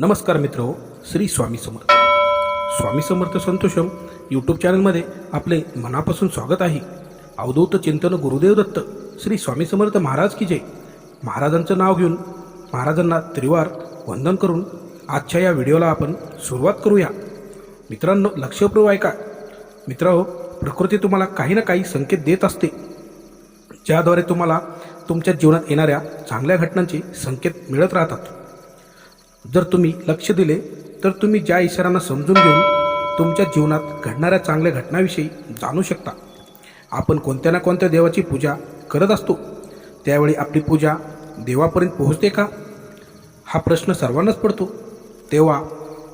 नमस्कार मित्र श्री स्वामी समर्थ. स्वामी समर्थ संतोषम यूट्यूब चॅनलमध्ये आपले मनापासून स्वागत आहे. अवधूत चिंतन गुरुदेव दत्त श्री स्वामी समर्थ महाराज की जय. महाराजांचं नाव घेऊन महाराजांना त्रिवार वंदन करून आजच्या या व्हिडिओला आपण सुरुवात करूया. मित्रांनो लक्षपूर्व ऐका. मित्रांनो प्रकृती तुम्हाला काही ना काही संकेत देत असते. ज्याद्वारे तुम्हाला तुमच्या जीवनात येणाऱ्या चांगल्या घटनांचे संकेत मिळत राहतात. जर तुम्ही लक्ष दिले तर तुम्ही ज्या इशारांना समजून घेऊन तुमच्या जीवनात घडणाऱ्या चांगल्या घटनाविषयी जाणू शकता. आपण कोणत्या ना कोणत्या देवाची पूजा करत असतो? त्यावेळी आपली पूजा देवापर्यंत पोहोचते का? हा प्रश्न सर्वांनाच पडतो. तेव्हा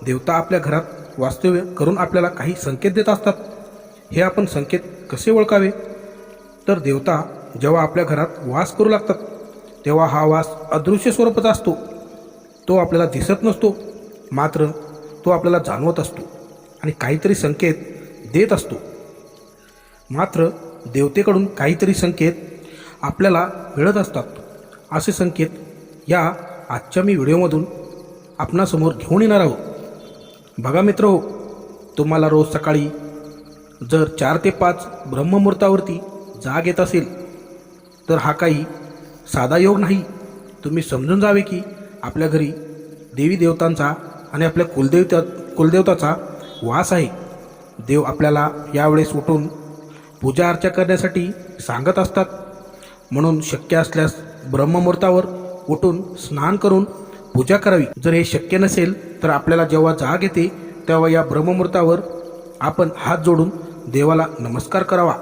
देवता आपल्या घरात वास्तव्य करून आपल्याला काही संकेत देत असतात. हे आपण संकेत कसे ओळखावे? तर देवता जेव्हा आपल्या घरात वास करू लागतात तेव्हा हा वास अदृश्य स्वरूपाचा असतो. तो आपल्याला दिसत नसतो. मात्र तो आपल्याला जाणवत असतो आणि काहीतरी संकेत देत असतो. मात्र देवतेकडून काहीतरी संकेत आपल्याला मिळत असतात. असे संकेत या आजच्या मी व्हिडिओमधून आपणासमोर घेऊन येणार आहोत. बघा मित्र हो तुम्हाला रोज सकाळी जर चार ते पाच ब्रह्ममुहूर्तावरती जाग येत असेल तर हा काही साधा योग नाही. तुम्ही समजून जावे की आपल्या घरी देवी देवतांचा आणि आपल्या कुलदेवता कुलदेवताचा वास आहे. देव आपल्याला यावेळेस उठून पूजा अर्चा करण्यासाठी सांगत असतात. म्हणून शक्य असल्यास ब्रह्ममुहूर्तावर उठून स्नान करून पूजा करावी. जर हे शक्य नसेल तर आपल्याला जेव्हा जाग येते तेव्हा या ब्रह्ममुहूर्तावर आपण हात जोडून देवाला नमस्कार करावा.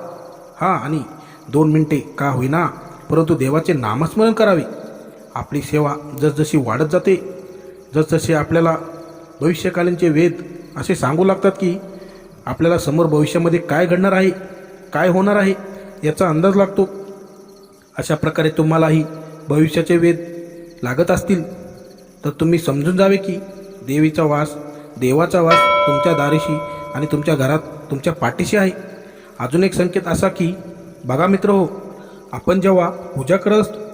हां आणि दोन मिनिटे का होईना परंतु देवाचे नामस्मरण करावे. आपली सेवा जसजशी वाढत जाते जसजसे आपल्याला भविष्यकालीनचे वेद असे सांगू लागतात की आपल्याला समोर भविष्यामध्ये काय घडणार आहे काय होणार आहे याचा अंदाज लागतो. अशा प्रकारे तुम्हालाही भविष्याचे वेद लागत असतील तर तुम्ही समजून जावे की देवीचा वास देवाचा वास तुमच्या दारीशी आणि तुमच्या घरात तुमच्या पाठीशी आहे. अजून एक संकेत असा की बघा मित्र हो आपण जेव्हा पूजा करत असतो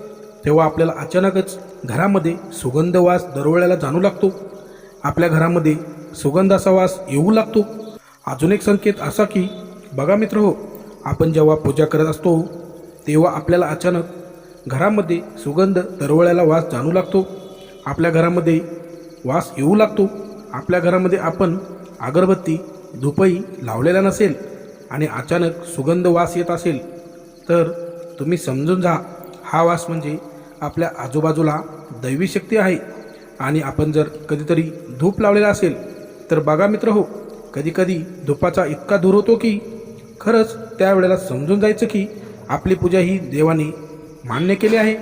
तेव्हा आपल्याला अचानकच घरामध्ये सुगंध वास दरवेळेला जाणू लागतो. आपल्या घरामध्ये सुगंध असा वास येऊ लागतो. अजून एक संकेत असा की बघा मित्र हो आपण जेव्हा पूजा करत असतो तेव्हा आपल्याला अचानक घरामध्ये सुगंध दरवळ्याला वास जाणू लागतो. आपल्या घरामध्ये वास येऊ लागतो. आपल्या घरामध्ये आपण अगरबत्ती धुपई लावलेला नसेल आणि अचानक सुगंध वास येत असेल तर तुम्ही समजून जा हा वास म्हणजे आपल्या आजूबाजूला दैवी शक्ती आहे. आणि आपण जर कधीतरी धूप लावलेला असेल तर बघा मित्र हो कधीकधी धुपाचा इतका धूर होतो की खरंच त्यावेळेला समजून जायचं की आपली पूजा ही देवाने मान्य केली आहे.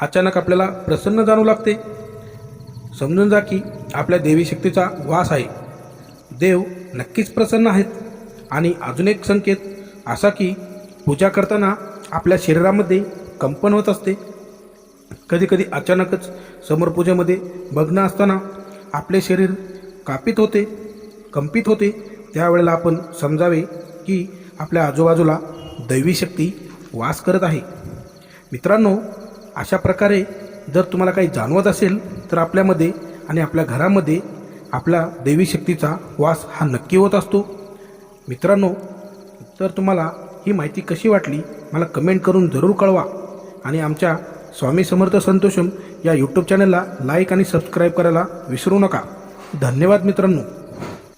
अचानक आपल्याला प्रसन्न जाणू लागते. समजून जा की आपल्या देवी शक्तीचा वास आहे. देव नक्कीच प्रसन्न आहेत. आणि अजून एक संकेत असा की पूजा करताना आपल्या शरीरामध्ये कंपन होत असते. कधीकधी अचानकच समोर पूजेमध्ये भग्न असताना आपले शरीर कापित होते कंपित होते. त्यावेळेला आपण समजावे की आपल्या आजूबाजूला दैवी शक्ती वास करत आहे. मित्रांनो अशा प्रकारे जर तुम्हाला काही जाणवत असेल तर आपल्यामध्ये आणि आपल्या घरामध्ये आपल्या दैवी शक्तीचा वास हा नक्की होत असतो. मित्रांनो तर तुम्हाला ही माहिती कशी वाटली मला कमेंट करून जरूर कळवा. आणि आमच्या स्वामी समर्थ संतोषम या यूट्यूब चॅनलला लाईक आणि सबस्क्राईब करायला विसरू नका. धन्यवाद मित्रांनो.